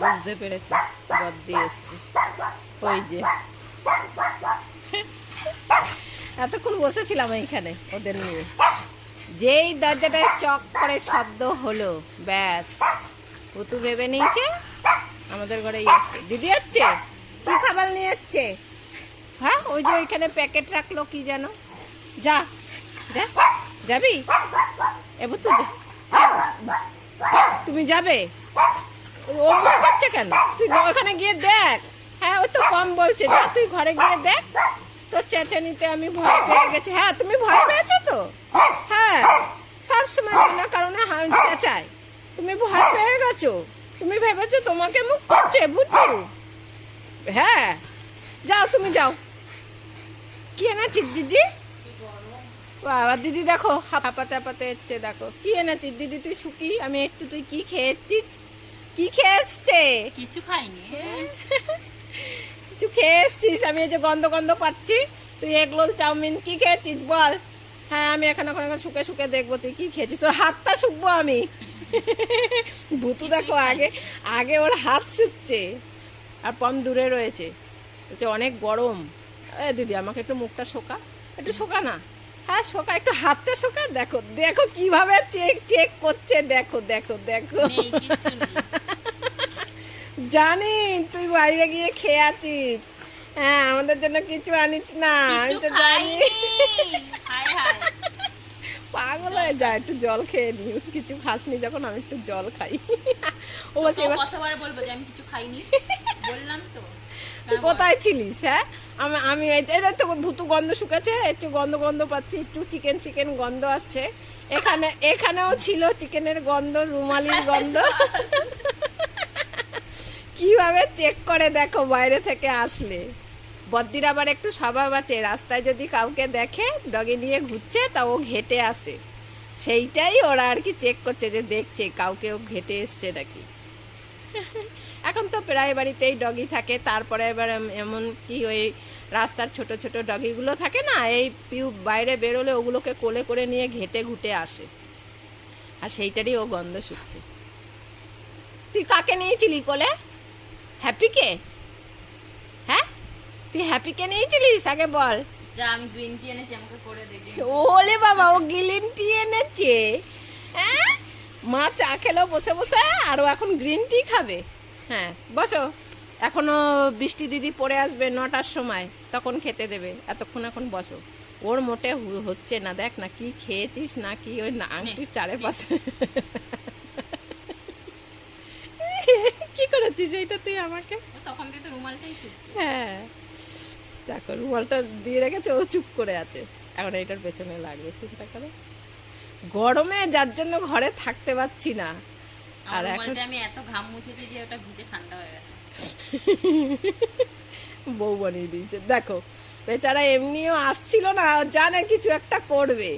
বুঝতে পেরেছে? দিয়ে এসছে। ওই যে। এতক্ষণ বসেছিলাম এইখানে ওদের নিয়ে। যেই দরজাটায় চক করে শব্দ হলো, ব্যাস। পুতু ভেবে নিয়েছে, আমাদের ঘরে এসছে দিদি হচ্ছে কি খাবার নিয়ে যাচ্ছে হ্যাঁ ওই যে ওইখানে প্যাকেট রাখল, কি যেন। যা যা, যাবি? এবার তুই তুমি যাবে? ও মুখ করছে কেন? তুই ওখানে গিয়ে দেখ। হ্যাঁ ও তো কম বলছে। যা, তুই ঘরে গিয়ে দেখ। তোর চেঁচানিতে আমি ভয় পেয়ে গেছি। হ্যাঁ তুমি ভয় পেয়েছ তো? হ্যাঁ সব সময় বিনা কারণে হাল চেঁচায়। তুমি ভয় পেয়ে গেছো। তুমি ভেবেছো তোমাকে মুখ করছে, বুঝছ? হ্যাঁ যাও, তুমি যাও। কি এনেছিস, দিদি? বাবা, দিদি দেখো, হাঁপাতে হাঁপাতে এসছে, দেখো। কি এনেছিস, দিদি? তুই শুকি? আমি একটু, তুই কি খেয়েছিস? কি খেয়ে এসছে কিছু খাইনি। কিছু খেয়ে এসছিস আমি এই যে গন্ধ গন্ধ পাচ্ছি। তুই এগরোল চাউমিন কি খেয়েছিস বল? হ্যাঁ আমি এখন এখন এখন শুকে শুকে দেখব তুই কি খেয়েছিস। তোর হাতটা শুকবো আমি। ভুতু দেখো আগে আগে ওর হাত শুকছে আর পম দূরে রয়েছে। বলছে অনেক গরম। এ দিদি আমাকে একটু মুখটা শোকা। একটু শোকা না? হ্যাঁ শোকা একটু হাতটা শোকা? দেখো দেখো কীভাবে চেক চেক করছে। দেখো দেখো দেখো। জানি তুই বাইরে গিয়ে খেয়ে আছিস হ্যাঁ আমাদের জন্য কিছু আনিস না আমি তো জানি। পাগল হয়ে যায় একটু জল খেয়ে নি। কিছু খাসনি যখন আমি একটু জল খাই। ও বলছে এবার কতবার বলব যে আমি কিছু খাইনি? বললাম তো। তুই কোথায় ছিলিস হ্যাঁ? আমি আমি এই তো ভুতু গন্ধ শুকাচ্ছে একটু গন্ধ গন্ধ পাচ্ছি একটু চিকেন চিকেন গন্ধ আসছে। এখানে এখানেও ছিল চিকেনের গন্ধ রুমালির গন্ধ। কীভাবে চেক করে দেখো বাইরে থেকে আসলে? বদ্দির আবার একটু স্বভাব আছে, রাস্তায় যদি কাউকে দেখে, ডগে নিয়ে ঘুরছে, তা ও ঘেটে আসে। সেইটাই ওরা আর কি চেক করছে যে দেখছে, কাউকে ও ঘেটে এসছে নাকি। এখন তো প্রায় বাড়িতেই ডগি থাকে, তারপরে এবার এমন কি ওই রাস্তার ছোট ছোট ডগিগুলো থাকে না, এই পিউ বাইরে বেরোলে ওগুলোকে কোলে করে নিয়ে ঘেটে ঘুটে আসে। আর সেইটারই ও গন্ধ শুকছে। তুই কাকে নিয়েছিলি কোলে? হ্যাপিকে হ্যাঁ? তুই হ্যাপিকে নিয়েছিলিস? আগে বল। যা আমি গ্রিন টি এনেছি আমাকে করে দে ওলে বাবা ও গ্রিন টি এনেছে। হ্যাঁ? মা চা খেলো বসে বসে আর ও এখন গ্রিন টি খাবে। হ্যাঁ বসো। এখনও বৃষ্টি দিদি পড়ে আসবে নটার সময় তখন খেতে দেবে। এতক্ষণ এখন বসো। ওর মোটে হচ্ছে না দেখ না কি খেয়েছিস না কি ওই না আংটির চারিপাশে কি করেছিস এইটা তুই আমাকে? তখন তো রুমালটাই হ্যাঁ। দেখো রুমালটা দিয়ে রেখেছে ও চুপ করে আছে। এখন এইটার পেছনে লাগবে চিন্তা করো। গরমে যার জন্য ঘরে থাকতে পারছি না। আর এখন আমি এত ঘাম মুছেছি যে ওটা ভিজে ঠান্ডা হয়ে গেছে। বউ বানিয়ে দিয়েছে। দেখো বেচারা এমনিও আসছিল না জানে কিছু একটা করবে।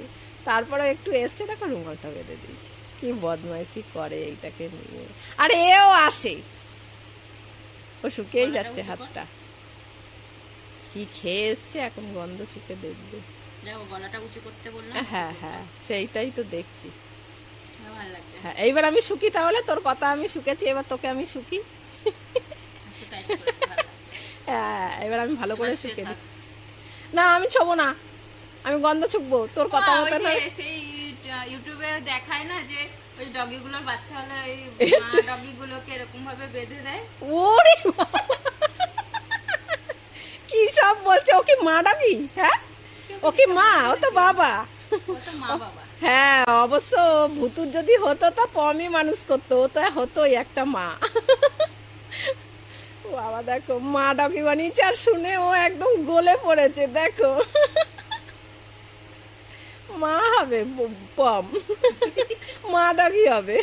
তারপরে একটু এসছে দেখো রুমালটা বেঁধে দিয়েছে। কি বদমাইশি করে এইটাকে নিয়ে। আর এও আসে। ও শুকিয়েই যাচ্ছে হাতটা। কি খেয়ে এসছে এখন গন্ধ শুকে দেখবে। গলাটা উঁচু করতে বললাম হ্যাঁ হ্যাঁ সেইটাই তো দেখছি। হ্যাঁ এইবার আমি শুকি তাহলে তোর কথা আমি শুকেছি এবার তোকে আমি শুকি। হ্যাঁ এবার আমি ভালো করে শুকে দিই। না আমি ছোবো না। আমি গন্ধ ছুকবো তোর কথা মতো সেই ইউটিউবে দেখায় না যে ওই ডগিগুলোর বাচ্চা হলে ওই ডগিগুলোকে এরকম ভাবে বেঁধে দেয়? ওরে! কি সব বলছে? ও কি মা ডাকি হ্যাঁ? ও কি মা? ও তো বাবা। হ্যাঁ অবশ্য ভুতুর যদি হতো তো পমই মানুষ করতো ও তো হতোই একটা মা। বাবা দেখো মা ডগি বানিয়েছে আর শুনে ও একদম গলে পড়েছে দেখো। মা হবে পম মা ডগি হবে।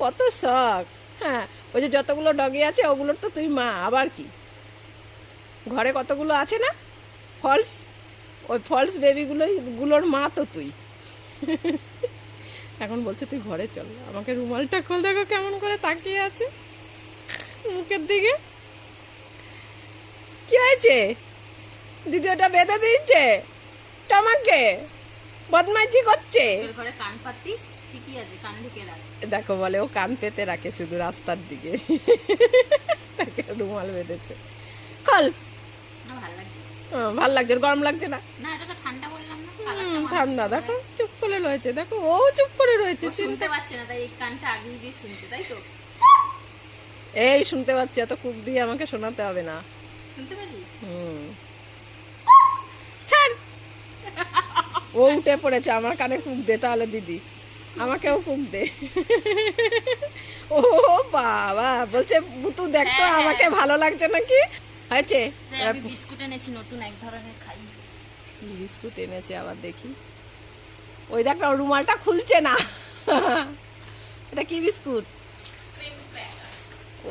কত শখ। হ্যাঁ ওই যে যতগুলো ডগি আছে, ওগুলোর তো তুই মা, আবার কি? ঘরে কতগুলো আছে না? ফলস? ওই ফলস বেবিগুলোই, গুলোর মা তো তুই। এখন বলছে, তুই ঘরে চল, আমাকে রুমালটা খোল, দেখো কেমন করে তাকিয়ে আছে মুখের দিকে। কি হয়েছে? দিদি ওটা বেঁধে দিয়েছে? আমাকে বদমাইশি করছে। ঘরে কান পাতিস কি কি আছে কানে ঢুকে রাখ। দেখো বলে ও কান পেতে রাখে শুধু রাস্তার দিকে। তাকে রুমাল বেঁধেছে। খল। ভালো লাগছে ভালো লাগছে গরম লাগছে না? না এটা তো ঠান্ডা বললাম না ঠান্ডা দেখো চুপ করে রয়েছে দেখো ও চুপ করে রয়েছে শুনতে পাচ্ছে না তাই এই কানটা আগে দিয়ে শুনছে তাই তো? এই শুনতে পাচ্ছি এত কুক দিয়ে আমাকে শোনাতে হবে না। শুনতে পেলি হুম। ও উঠে পড়েছে আমার কানে কুক দে তাহলে দিদি। আমাকেও কুক দে। ও বাবা বলছে বুতু দেখো হ্যাঁ, হ্যাঁ। আমাকে ভালো লাগছে নাকি? হয়েছে? বিস্কুট এনেছি নতুন এক ধরনের খাই। বিস্কুট এনেছে আবার দেখি। ওই দেখ রুমালটা খুলছে না। এটা কি বিস্কুট?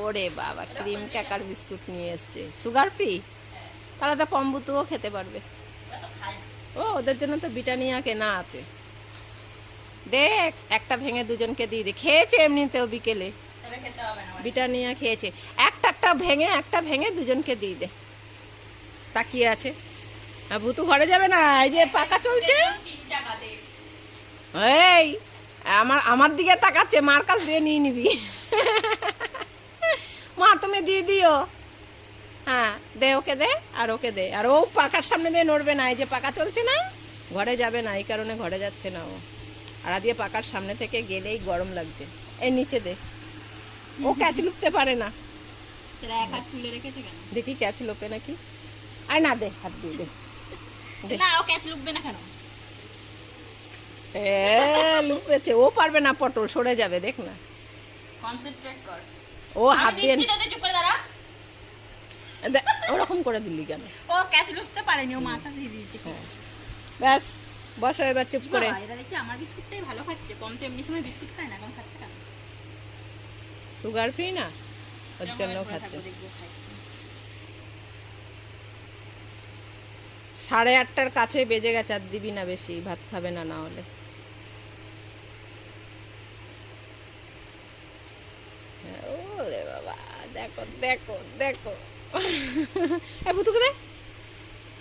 ওরে বাবা ক্রিম ক্যাকার বিস্কুট নিয়ে এসছে। সুগার ফ্রি তাহলে তো পম্বুতুও খেতে পারবে। ও, ওদের জন্য তো বিটানিয়া কেনা আছে। দেখ, একটা ভেঙে দুজনকে দিয়ে দে। খেয়েছে এমনিতেও বিকেলে। বিটানিয়া খেয়েছে। একটা একটা ভেঙে একটা ভেঙে দুজনকে দিয়ে দে। তাকিয়ে আছে। আর ভুতু ঘরে যাবে না? এই যে পাকা চলছে। এই, আমার আমার দিকে তাকাচ্ছে, মার কাছ দিয়ে নিয়ে নিবি। মা, তুমি দিয়ে দিও। দে ওকে দে আর ওকে দে। আর ও পাকার সামনে দিয়ে নড়বে না এই যে পাকা চলছে না ঘরে যাবে না এই কারণে ঘরে যাচ্ছে না ও। আর দিয়ে পাকার সামনে থেকে গেলেই গরম লাগছে। এই নিচে দে। ও ক্যাচ লুকতে পারে না। দেখি ক্যাচ লোপে নাকি? আয় না দে হাত দিয়ে দে। না ও ক্যাচ লুকবে না কেন? লুপেছে। ও পারবে না পটল সরে যাবে দেখ না। কনসেন্ট্রেট কর। ও হাত দিয়ে চুপ করে দাঁড়া। ওরকম করে দিলি কেন? ও ক্যাচ লুকতে পারেনি ও মাথা দিয়ে দিয়েছে। ব্যাস বসো এবার চুপ করে। এরা দেখি আমার বিস্কুটটাই ভালো খাচ্ছে। কম তো এমনি সময় বিস্কুট খায় না এখন খাচ্ছে কেন? সুগার ফ্রি না? ওর জন্য খাচ্ছে। সাড়ে আটটার কাছে বেজে গেছে আর দিবি না বেশি ভাত খাবে না না হলে। দেখো দেখো দেখো। এ বুতুকে দে।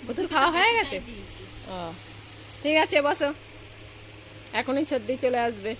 বুতুর খাওয়া হয়ে গেছে? ও ঠিক আছে বসো। এখনই সর্দি চলে আসবে।